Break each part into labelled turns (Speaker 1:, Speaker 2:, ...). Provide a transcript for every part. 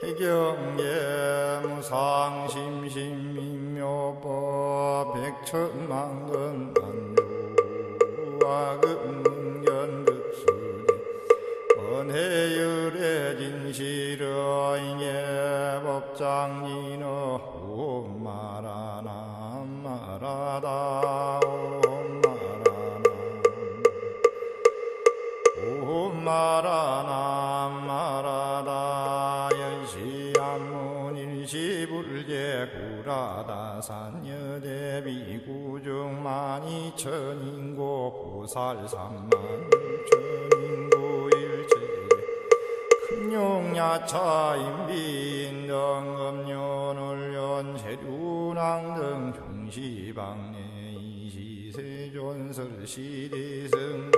Speaker 1: 해경계 무상심심민묘법 백천만근 안유와 금견득수제 원해열의 진실어잉의 법장인어 옴마라나 마라다 천인고 보살 삼만 천인고 일체 금용야차 인비인등음연을연 세류낭 등 종시방내 이시세존설 시대승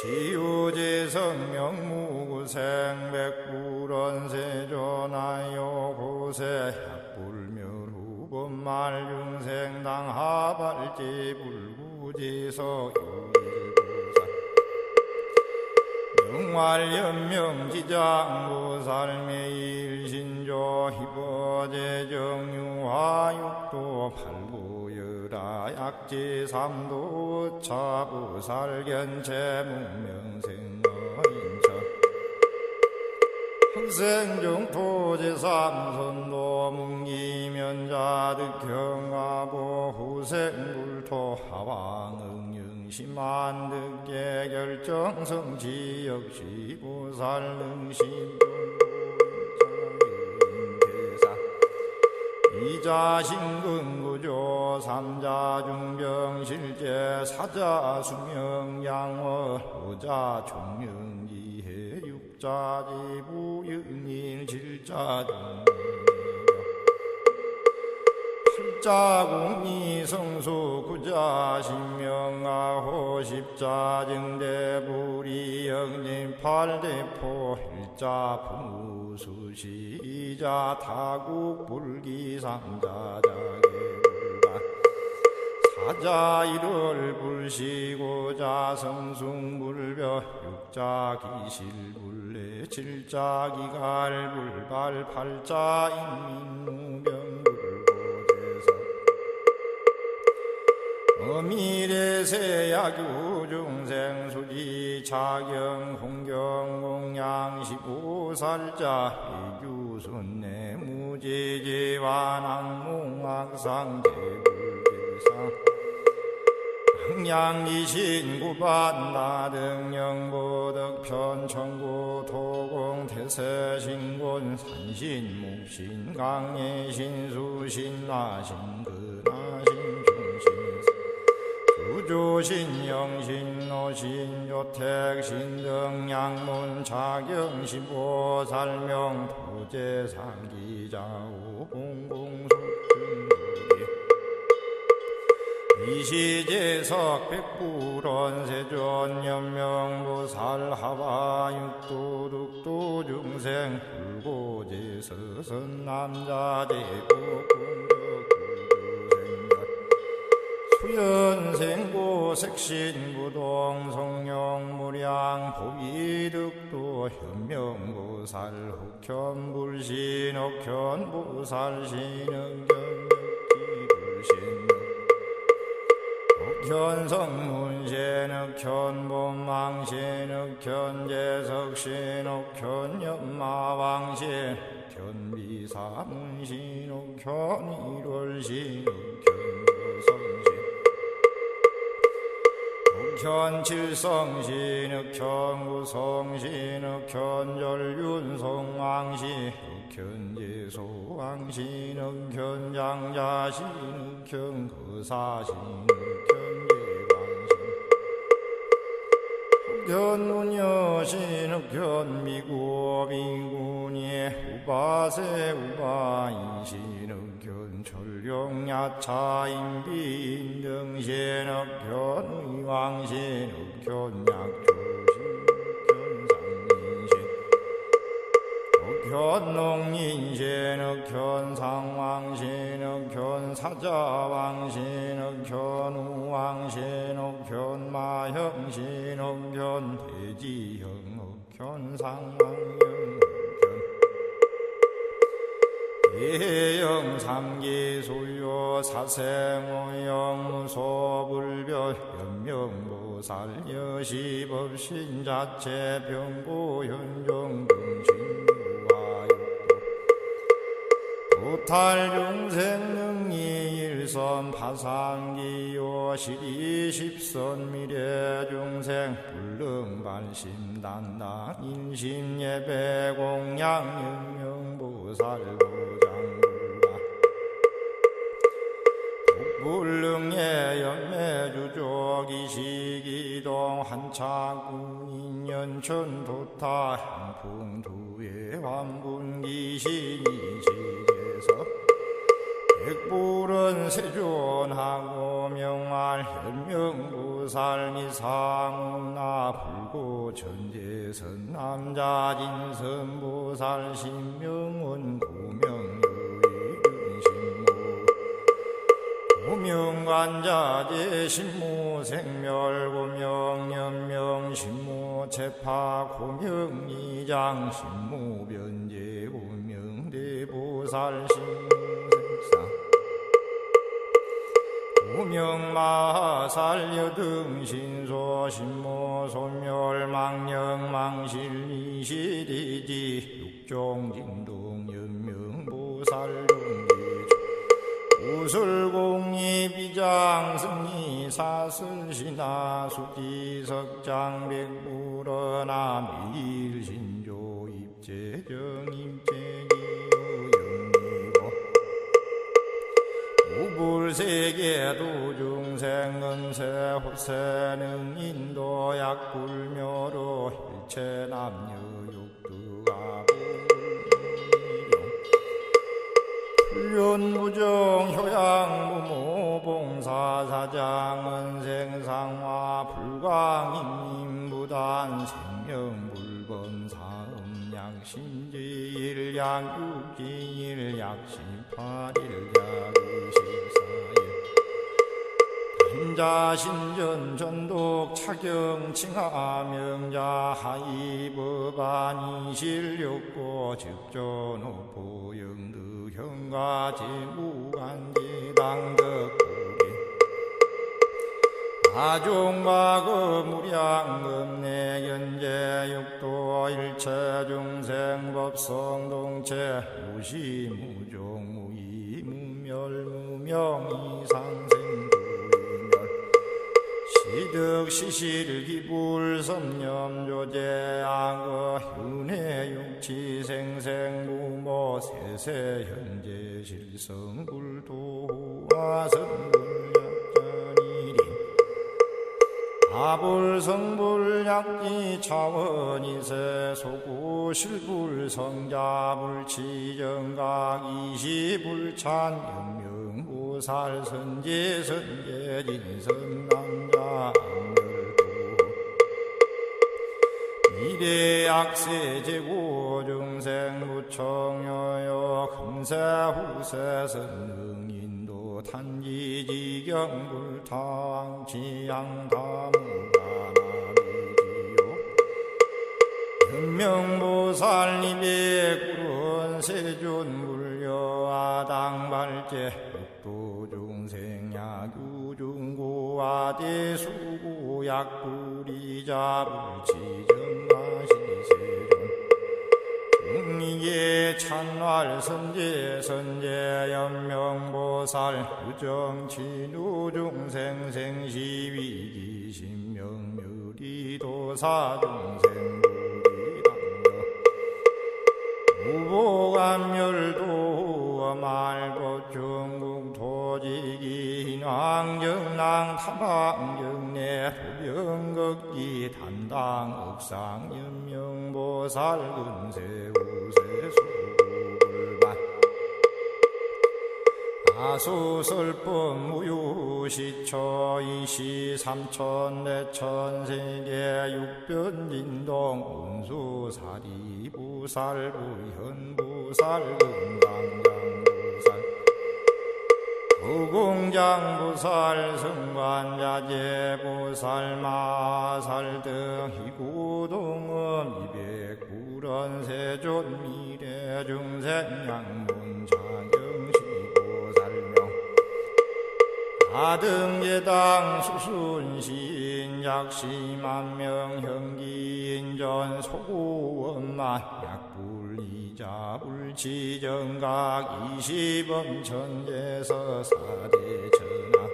Speaker 1: 지우제성 명무구생 백불원 세존하여 고세 약불멸후범말중생 당하발제 불구지서 유일보살 영활연명지장부살매 일신조 희버제정유화육도 팔부여라 약지삼도 차부살견체 문명 흑생중 토지삼선도 문기면자득경가보 후생불토 하왕응영심한득계 결정성지 역시 보살능심동보자인대사. 이자신근구조 삼자중병실제 사자수명양월 오자 종영기 해 육자지부윤일 질자중 팔자공이 성수 구자 신명아호 십자증대불이 영진 팔대포 일자 부수시자 타국 불기 삼자자계불가. 사자 일월 불시고자 성숭불벼 육자 기실불 레 칠자 기갈불발 팔자 인민무병불고제사. 어미래세야규중생 수지 차경 홍경 공양 시보살자 이규순내 무지지완항몽악상 제불길상 흥양이신 구반 나 등영보덕 편천구 토공 태세신곤 산신 묵신 강예신 수신 나신 근하신 중신 주조신 영신 노신 조택신 등 양문 자경신 보살명 도제 상기자 우 공공숙 이시제석 백불원 세존 연명보살 하바 육도둑도 중생 불고제 서선 남자제 복군적 수연생고 색신부동 성령무량 보이득도 현명보살 혹현불신 혹현보살 신응경 옥현성문신흑현본망신흑현재석신 옥현연마왕신 옥현비사문신 옥현일월신 옥현여성신. 흑현칠성신 흑현구성신 흑현절윤성왕신 흑현제소왕신 흑현장자신 흑현거사신 흑 흑현미구미군이 우바세 우바인신 흑현철룡야차인비인등신 흑현의왕신 흑현약조신 흑현상인신 흑현농인신 흑현상왕신 흑현사자왕신 흑현우왕신 흑 현마형신 흑현대지형 견상왕영 예영삼기 소요 사생오영 무소불별 연명보살 여시법신 자체 병고현종 등신 탈중생능이 일선 파상기요 시리십선 미래중생 불능반심단당 인심예배 공양 영명보살도장불가. 북불능예 연매주족 이시기동 한창군 인연천 도타 향풍두의 환분기신이 시제서 백불은 세존하고 명할 현명보살 미상우나 불고 전제선 남자 진선보살 신명은 고명관자재 신모 생멸 고명 연명 신모 체파 고명이장 신모 변제 고명 생상 고명마살 여등신소 신모 소멸망령 망실 이시리지. 육종진동 연명보살 용기주 우술공이 비장승리 사슬신하 수지석장 백불어나 밀신조 입재정 입재기 세계 도중생 은세 호세는 인도 약불묘로 일체 남녀 육두가 불륜부정 효양부모 봉사사장은 생상화 불광인임부단 생명불건 사음약신지일 약육지일 약시팔일 약의십사일 한자신전 전독 차경 칭하 명자 하이 법안 이실 욕고 즉조 노포 영득 현가 지 무간지 당덕구리 아종과 그 무량금 내 연재 육도 일체 중생 법성 동체 무시무 시실 기불 섬념 조제 악어 윤회 육치 생생 무모 세세 현재 실성 불도화 선불 약전이리 아불 성불약지 차원이세 소구 실불 성자 불치 정각 이시 불찬 영명보살 선제 선제 진선 남자 미래약세 제고 중생 무청여여 금세 후세 선능인도 탄지지경 불탕 지양 다무가나미지요. 현명보살님의 구른 세존 물려아당발제 육 도중생 야규중고아대 수고 약불이자 불치정가시세존 중리계 찬활 선제 선제 연명보살 유정치누중생 생시위기 신명묘리 도사중생 무 타방정내 도병극기 단당 옥상 연명보살 근세 우세 수불반 아수설법 무유시초 이시 삼천 내천 세계 육변진동 운수사리 부살 부현부살 금강장부살 부공장부살 승관자재부살 마살 등 희구동음 이배 백불원 세존 미래 중생 양문 자경시고 살명. 아등예당 수순신 약시만명 형기인전 소구원만 약불 이자 불치정각 이시범천예서 사대천하.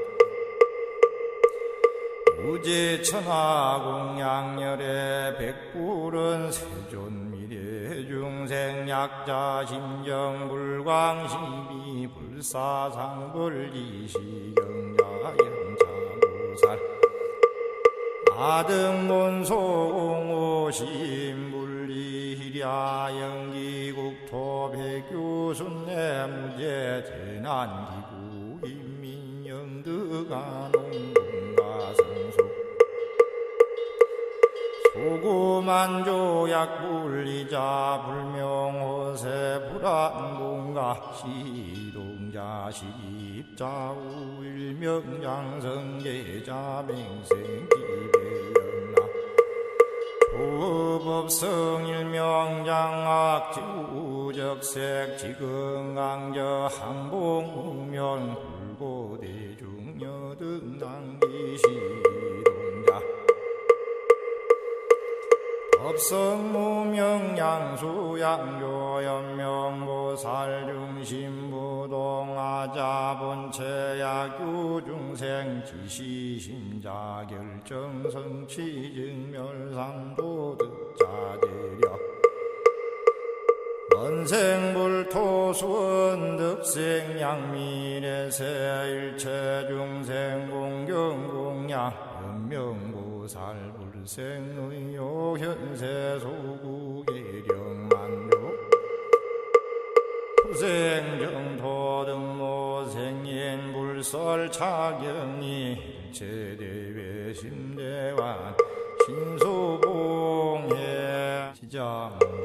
Speaker 1: 우제천하 공양열의 백불은 세존 미래 중생 약자 심정 불광시비 불사상불 이시경자 영차무살. 아등문소공오심불리희랴 영기 국토 백유순내 무제 재난기구 인민영드가 농군가 성수. 소구만조약 불리자 불명호세 불안공가 시동자 시입자우 일명장성계자 맹생기배연나. 조법성 일명장악지우 적색 지금강저 항봉우면 불고대중 여등 당기시동자 법성무명 양수양조 연명보살 중심부동아자본체야 규 중생 지시심자 결정성취증멸삼도득자대력 원생불토수원 득생양미래세 일체 중생 공경공양 연명보살 불생의요 현세 소구계령만족 후생정토등모생인 불설차경이 일체대외 심대환 신소봉해 지장모